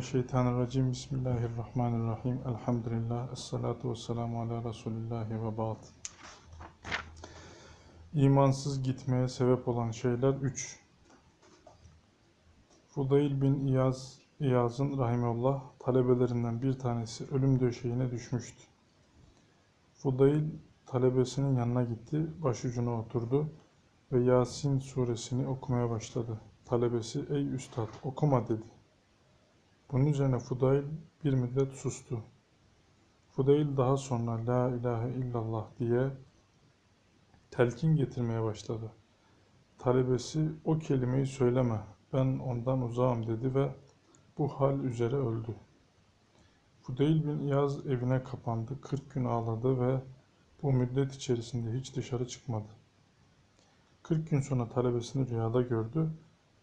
Euzubillahimineşşeytanirracim. Bismillahirrahmanirrahim. Elhamdülillah. Esselatu vesselamu ala Resulillahi ve ba'd. İmansız gitmeye sebep olan şeyler 3. Fudayl bin İyaz, İyaz'ın rahimeullah talebelerinden bir tanesi ölüm döşeğine düşmüştü. Fudayl talebesinin yanına gitti, başucuna oturdu ve Yasin suresini okumaya başladı. Talebesi, ey üstad okuma dedi. Bunun üzerine Fudayl bir müddet sustu. Fudayl daha sonra La ilahe illallah diye telkin getirmeye başladı. Talebesi o kelimeyi söyleme, ben ondan uzağım dedi ve bu hal üzere öldü. Fudayl bin İyaz evine kapandı, 40 gün ağladı ve bu müddet içerisinde hiç dışarı çıkmadı. 40 gün sonra talebesini rüyada gördü,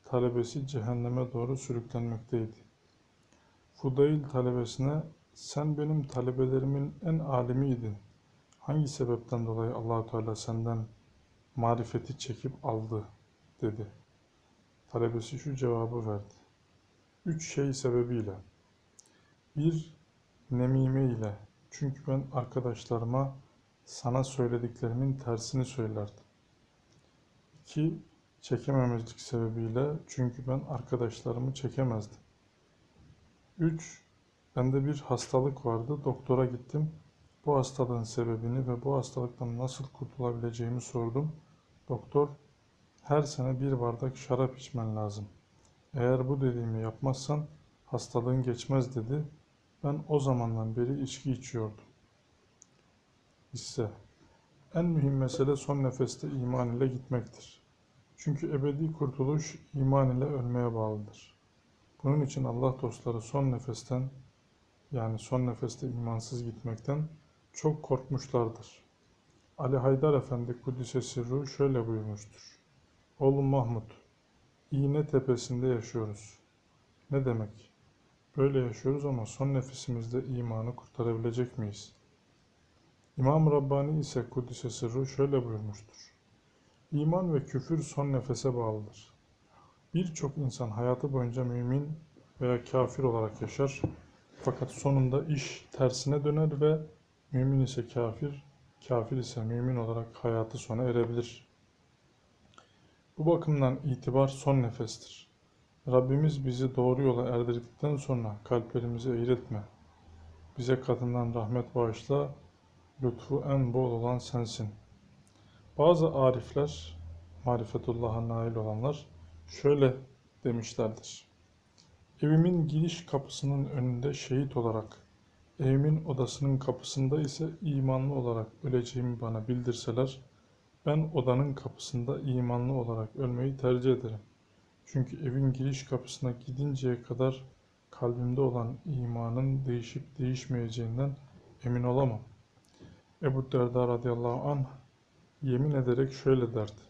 talebesi cehenneme doğru sürüklenmekteydi. Fudayl talebesine sen benim talebelerimin en alimiydin. Hangi sebepten dolayı Allahu Teala senden marifeti çekip aldı dedi. Talebesi şu cevabı verdi. Üç şey sebebiyle. Bir, nemime ile. Çünkü ben arkadaşlarıma sana söylediklerimin tersini söylerdim. İki, çekememezlik sebebiyle. Çünkü ben arkadaşlarımı çekemezdim. 3. Bende bir hastalık vardı. Doktora gittim. Bu hastalığın sebebini ve bu hastalıktan nasıl kurtulabileceğimi sordum. Doktor, her sene bir bardak şarap içmen lazım. Eğer bu dediğimi yapmazsan hastalığın geçmez dedi. Ben o zamandan beri içki içiyordum. Hisse En mühim mesele son nefeste iman ile gitmektir. Çünkü ebedi kurtuluş iman ile ölmeye bağlıdır. Bunun için Allah dostları son nefesten yani son nefeste imansız gitmekten çok korkmuşlardır. Ali Haydar Efendi Kudüs'e sırrı şöyle buyurmuştur. Oğlum Mahmut, iğne tepesinde yaşıyoruz. Ne demek? Böyle yaşıyoruz ama son nefesimizde imanı kurtarabilecek miyiz? İmam Rabbani ise Kudüs'e sırrı şöyle buyurmuştur. İman ve küfür son nefese bağlıdır. Birçok insan hayatı boyunca mümin veya kafir olarak yaşar. Fakat sonunda iş tersine döner ve mümin ise kafir, kafir ise mümin olarak hayatı sona erebilir. Bu bakımdan itibar son nefestir. Rabbimiz bizi doğru yola erdirdikten sonra kalplerimizi eğretme. Bize kadından rahmet bağışla, lütfu en bol olan sensin. Bazı arifler, marifetullah'a nail olanlar, şöyle demişlerdir. Evimin giriş kapısının önünde şehit olarak, evimin odasının kapısında ise imanlı olarak öleceğimi bana bildirseler, ben odanın kapısında imanlı olarak ölmeyi tercih ederim. Çünkü evin giriş kapısına gidinceye kadar kalbimde olan imanın değişip değişmeyeceğinden emin olamam. Ebu Derda radıyallahu anh yemin ederek şöyle derdi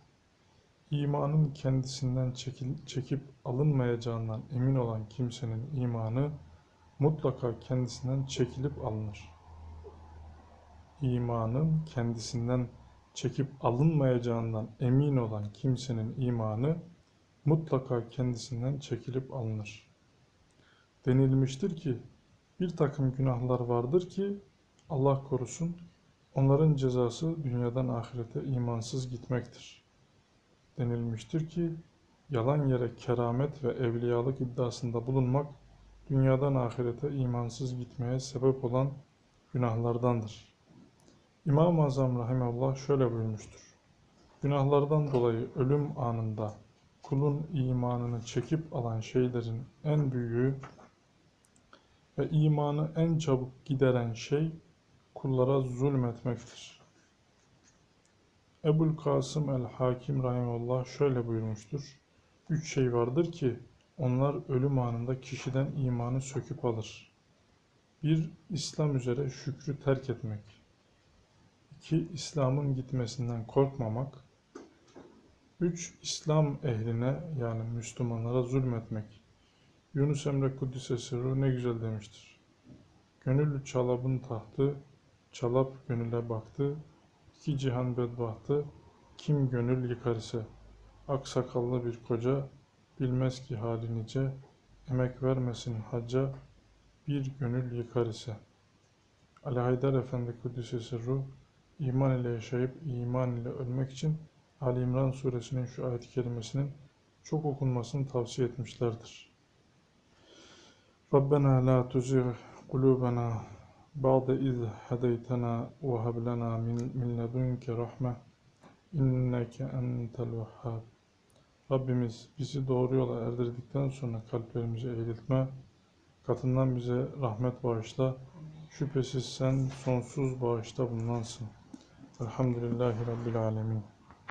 imanın kendisinden çekil, çekip alınmayacağından emin olan kimsenin imanı mutlaka kendisinden çekilip alınır. İmanın kendisinden çekip alınmayacağından emin olan kimsenin imanı mutlaka kendisinden çekilip alınır. Denilmiştir ki bir takım günahlar vardır ki Allah korusun onların cezası dünyadan ahirete imansız gitmektir denilmiştir ki yalan yere keramet ve evliyalık iddiasında bulunmak dünyadan ahirete imansız gitmeye sebep olan günahlardandır. İmam-ı Azam Rahimallah şöyle buyurmuştur. Günahlardan dolayı ölüm anında kulun imanını çekip alan şeylerin en büyüğü ve imanı en çabuk gideren şey kullara zulmetmektir. Ebul Kasım el-Hakim Rahimullah şöyle buyurmuştur. Üç şey vardır ki onlar ölüm anında kişiden imanı söküp alır. Bir, İslam üzere şükrü terk etmek. İki, İslam'ın gitmesinden korkmamak. Üç, İslam ehline yani Müslümanlara zulmetmek. Yunus Emre Kudüs'e sırrı ne güzel demiştir. Gönül çalabın tahtı, çalap gönüle baktı, İki cihan bedbahtı, kim gönül yıkar ise, aksakallı bir koca, bilmez ki hali nice, emek vermesin hacca bir gönül yıkar ise. Ali Haydar Efendi Kudüs'e ruh iman ile yaşayıp iman ile ölmek için Ali İmran suresinin şu ayet-i kerimesinin çok okunmasını tavsiye etmişlerdir. Rabbena la tuzigh kulubena iz hedeytena ve hab lana min, min ledunke rahme inneke entel vehhab. Rabbimiz bizi doğru yola erdirdikten sonra kalplerimizi eğriltme, katından bize rahmet bağışla. Şüphesiz sen sonsuz bağışta bulunansın. Elhamdülillahi Rabbil Alemin.